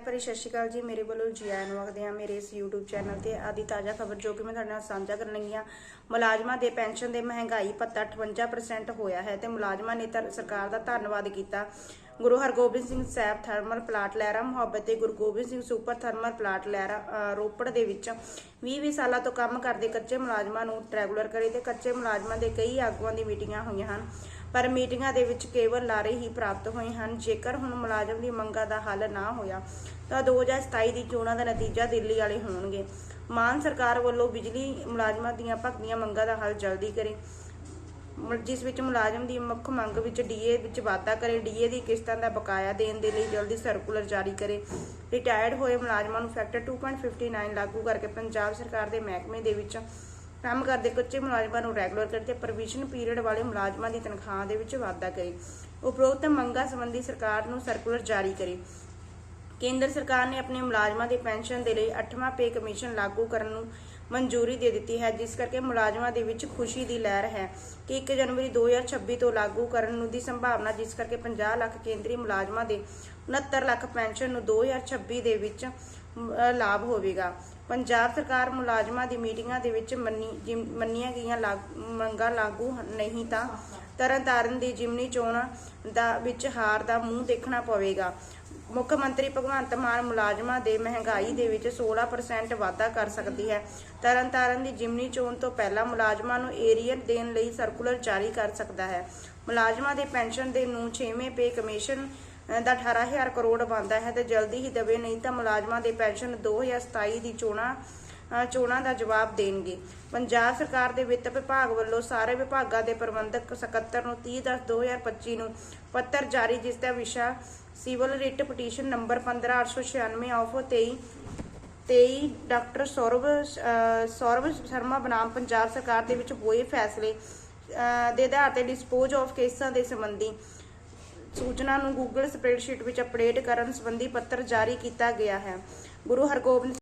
ਪਿਆਰ ਭਰੀ ਸਤਿ ਸ਼੍ਰੀ ਅਕਾਲ ਜੀ, ਮੇਰੇ ਵੱਲੋਂ ਜੀ ਆਇਆਂ ਨੂੰ ਆਖਦੇ ਆ, ਮੇਰੇ ਇਸ YouTube ਚੈਨਲ ਤੇ ਆਦੀ ਤਾਜ਼ਾ ਖਬਰ ਜੋ ਕਿ ਮੈਂ ਤੁਹਾਡੇ ਨਾਲ ਸਾਂਝਾ ਕਰਨ ਲੱਗੀ ਹਾਂ। ਮੁਲਾਜ਼ਮਾਂ ਦੇ ਪੈਨਸ਼ਨ ਦੇ ਮਹਿੰਗਾਈ ਭੱਤਾ 58% ਹੋਇਆ ਹੈ ਤੇ ਮੁਲਾਜ਼ਮਾਂ ਨੇ ਧਰ- ਸਰਕਾਰ ਦਾ ਧੰਨਵਾਦ ਕੀਤਾ। ਗੁਰੂ ਹਰਗੋਬਿੰਦ ਸਿੰਘ ਸਾਹਿਬ ਥਰਮਲ ਪਲਾਟ ਲਹਿਰਾ ਮੁਹੱਬਤ ਤੇ Guru Gobind Singh super thermal plant Lehra Ropar ਦੇ ਵਿੱਚ। 20-20 ਸਾਲਾਂ ਤੋਂ ਕੰਮ ਕਰਦੇ ਕੱਚੇ ਮੁਲਾਜ਼ਮਾਂ ਨੂੰ ਰੈਗੂਲਰ ਕਰੇ ਤੇ ਕੱਚੇ ਮੁਲਾਜ਼ਮਾਂ ਦੇ ਕਈ ਆਗੂਆਂ ਦੀ ਮੀਟਿੰਗਾਂ ਹੋਈਆਂ ਹਨ, ਪਰ ਮੀਟਿੰਗਾਂ ਦੇ ਵਿੱਚ ਕੇਵਲ ਲਾਰੇ ਹੀ ਪ੍ਰਾਪਤ ਹੋਏ ਹਨ, ਜੇਕਰ ਹੁਣ ਮੁਲਾਜ਼ਮ ਦੀ ਮੰਗਾਂ ਦਾ ਹੱਲ ਨਾ ਹੋਇਆ, ਤਾਂ 2027 ਦੀ ਚੋਣਾਂ ਦਾ ਨਤੀਜਾ ਦਿੱਲੀ ਵਾਲੇ ਹੋਣਗੇ। ਮਾਨ ਸਰਕਾਰ ਵੱਲੋਂ ਬਿਜਲੀ ਮੁਲਾਜ਼ਮਾਂ ਦੀਆਂ ਭਗਤੀਆਂ ਮੰਗਾਂ ਦਾ ਹੱਲ ਜਲਦੀ ਕਰੇ। ਜਿਸ ਵਿੱਚ ਮੁਲਾਜ਼ਮ ਦੀ ਮੁੱਖ ਮੰਗ ਵਿੱਚ ਡੀਏ ਵਿੱਚ ਵਾਧਾ ਕਰੇ, ਡੀਏ ਦੀ ਕਿਸ਼ਤਾਂ ਦਾ ਬਕਾਇਆ ਦੇਣ ਦੇ ਲਈ ਜਲਦੀ ਸਰਕੂਲਰ ਜਾਰੀ ਕਰੇ। ਰਿਟਾਇਰਡ ਹੋਏ ਮੁਲਾਜ਼ਮਾਂ ਨੂੰ ਫੈਕਟਰ 2.59 ਲਾਗੂ ਕਰਕੇ ਪੰਜਾਬ ਸਰਕਾਰ ਦੇ ਮਹਿਕਮੇ ਦੇ ਵਿੱਚ ਕੰਮ ਕਰਦੇ ਕੱਚੇ ਮੁਲਾਜ਼ਮਾਂ ਨੂੰ ਰੈਗੂਲਰ ਕਰੇ ਪ੍ਰੋਵੀਜ਼ਨ ਪੀਰੀਅਡ ਵਾਲੇ ਮੁਲਾਜ਼ਮਾਂ ਦੀ ਤਨਖਾਹ ਦੇ ਵਿੱਚ ਵਾਧਾ ਕਰੇ। ਉਪਰੋਕਤ ਮੰਗਾਂ ਸੰਬੰਧੀ ਸਰਕਾਰ ਨੂੰ ਸਰਕੂਲਰ ਜਾਰੀ ਕਰੇ। ਕੇਂਦਰ ਸਰਕਾਰ ਨੇ ਆਪਣੇ ਮੁਲਾਜ਼ਮਾਂ ਦੀ ਪੈਨਸ਼ਨ ਦੇ ਲਈ 8ਵਾਂ ਪੇ ਕਮਿਸ਼ਨ ਲਾਗੂ ਕਰਨ ਨੂੰ ਮਨਜ਼ੂਰੀ ਦੇ ਦਿੱਤੀ ਹੈ ਜਿਸ ਕਰਕੇ ਮੁਲਾਜ਼ਮਾਂ ਦੇ ਵਿੱਚ ਖੁਸ਼ੀ ਦੀ ਲਹਿਰ ਹੈ ਕਿ 1 ਜਨਵਰੀ 2026 ਤੋਂ ਲਾਗੂ ਕਰਨ ਨੂੰ ਦੀ ਸੰਭਾਵਨਾ ਜਿਸ ਕਰਕੇ 50 ਲੱਖ ਕੇਂਦਰੀ ਮੁਲਾਜ਼ਮਾਂ ਦੇ 69 ਲੱਖ ਪੈਨਸ਼ਨ ਨੂੰ 2026 ਦੇ ਵਿੱਚ ਮ, ਅ, ਲਾਭ ਹੋਵੇਗਾ। ਪੰਜਾਬ ਸਰਕਾਰ ਮੁਲਾਜ਼ਮਾਂ ਦੀ ਮੀਟਿੰਗਾਂ ਦੇ ਵਿੱਚ ਮੰਨੀ ਮੰਨੀਆਂ ਗਈਆਂ ਮੰਗਾਂ ਲਾਗੂ ਨਹੀਂ ਤਾਂ ਤਰਨਤਾਰਨ ਦੀ ਜਿਮਨੀ ਚੋਣ ਦਾ ਵਿੱਚ ਹਾਰ ਦਾ ਮੂੰਹ ਦੇਖਣਾ ਪਵੇਗਾ। ਮੁੱਖ ਮੰਤਰੀ ਭਗਵੰਤ ਮਾਨ ਮੁਲਾਜ਼ਮਾਂ ਦੇ ਮਹਿੰਗਾਈ ਦੇ ਵਿੱਚ 16% ਵਾਧਾ ਕਰ ਸਕਦੀ ਹੈ। ਤਰਨਤਾਰਨ ਦੀ ਜਿਮਨੀ ਚੋਣ ਤੋਂ ਪਹਿਲਾਂ ਮੁਲਾਜ਼ਮਾਂ ਨੂੰ ਏਰੀਅਰ ਦੇਣ ਲਈ ਸਰਕੂਲਰ ਜਾਰੀ ਕਰ ਸਕਦਾ ਹੈ। ਮੁਲਾਜ਼ਮਾਂ ਦੇ ਪੈਨਸ਼ਨ ਦੇ ਨੂੰ 6ਵੇਂ ਪੇ ਕਮਿਸ਼ਨ ਅ, ਦਾ 18000 ਕਰੋੜ ਬਣਦਾ ਹੈ ਤੇ ਜਲਦੀ ਹੀ ਦਵੇ ਨਹੀਂ ਤਾਂ ਮੁਲਾਜ਼ਮਾਂ ਦੇ ਪੈਨਸ਼ਨ 2027 ਦੀ ਚੋਣਾਂ ਚੋਣਾਂ ਦਾ ਜਵਾਬ ਦੇਣਗੇ। ਪੰਜਾਬ ਸਰਕਾਰ ਦੇ ਵਿੱਤ ਵਿਭਾਗ ਵੱਲੋਂ ਸਾਰੇ ਵਿਭਾਗਾਂ ਦੇ ਪ੍ਰਬੰਧਕ ਸਕੱਤਰ ਨੂੰ 30/10/2025 ਨੂੰ ਪੱਤਰ ਜਾਰੀ ਜਿਸ ਦਾ ਵਿਸ਼ਾ civil writ petition number 15896 of 23 23 doctor Saurav ਅ, ਸੌਰਵ ਸ਼ਰਮਾ ਬਨਾਮ ਪੰਜਾਬ ਸਰਕਾਰ ਦੇ ਵਿੱਚ ਹੋਏ ਫੈਸਲੇ ਦੇ ਆਧਾਰ ਤੇ ਡਿਸਪੋਜ਼ ਆਫ ਕੇਸਾਂ ਦੇ ਸੰਬੰਧੀ ਸੂਚਨਾ ਨੂੰ ਗੂਗਲ ਸਪਰੈਡਸ਼ੀਟ ਵਿੱਚ ਅਪਡੇਟ ਕਰਨ ਸੰਬੰਧੀ ਪੱਤਰ ਜਾਰੀ ਕੀਤਾ ਗਿਆ ਹੈ। ਗੁਰੂ ਹਰਗੋਬਿੰਦ